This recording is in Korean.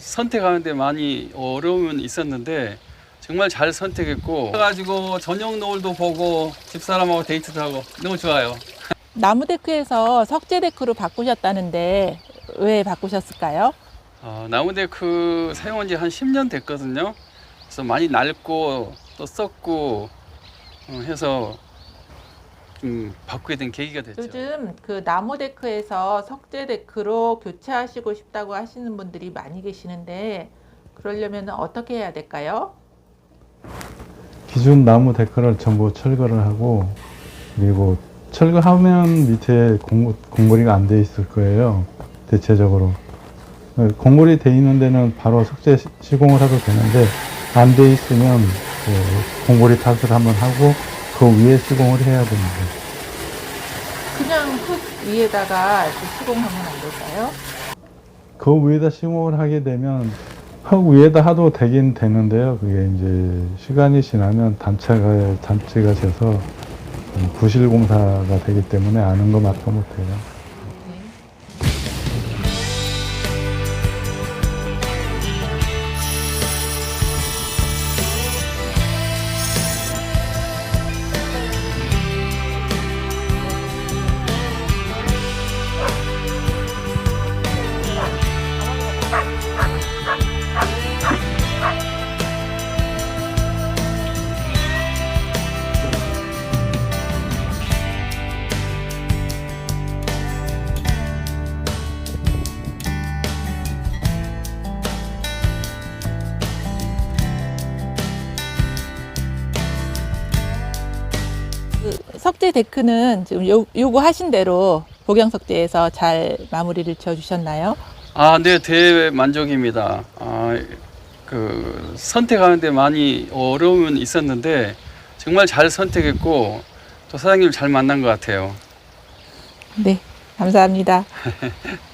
선택하는데 많이 어려움은 있었는데 정말 잘 선택했고 그래가지고 저녁 노을도 보고 집사람하고 데이트도 하고 너무 좋아요. 나무 데크에서 석재 데크로 바꾸셨다는데 왜 바꾸셨을까요? 어, 나무 데크 사용한 지 한 10년 됐거든요. 그래서 많이 낡고 또 썩고 어, 해서 좀 바꾸게 된 계기가 됐죠. 요즘 그 나무 데크에서 석재 데크로 교체하시고 싶다고 하시는 분들이 많이 계시는데 그러려면 어떻게 해야 될까요? 기존 나무 데크를 전부 철거를 하고 그리고 철거하면 밑에 공, 공고리가 안 돼 있을 거예요. 대체적으로. 어, 공고리 돼 있는 데는 바로 석재 시- 시공을 해도 되는데 안 돼 있으면 그 공고리 탓을 한번 하고 그 위에 시공을 해야 됩니다. 그냥 흙 위에다가 이렇게 시공하면 안 될까요? 그 위에다 시공을 하게 되면 흙 위에다 하도 되긴 되는데요. 그게 이제 시간이 지나면 단차가 단체가 돼서 음, 부실 공사가 되기 때문에 아는 것밖에 못해요. 석재 데크는 지금 요, 요구하신 대로 복양석재에서 잘 마무리를 지어주셨나요? 아, 네, 대만족입니다. 아, 그 선택하는데 많이 어려움은 있었는데 정말 잘 선택했고 또 사장님 잘 만난 것 같아요. 네, 감사합니다.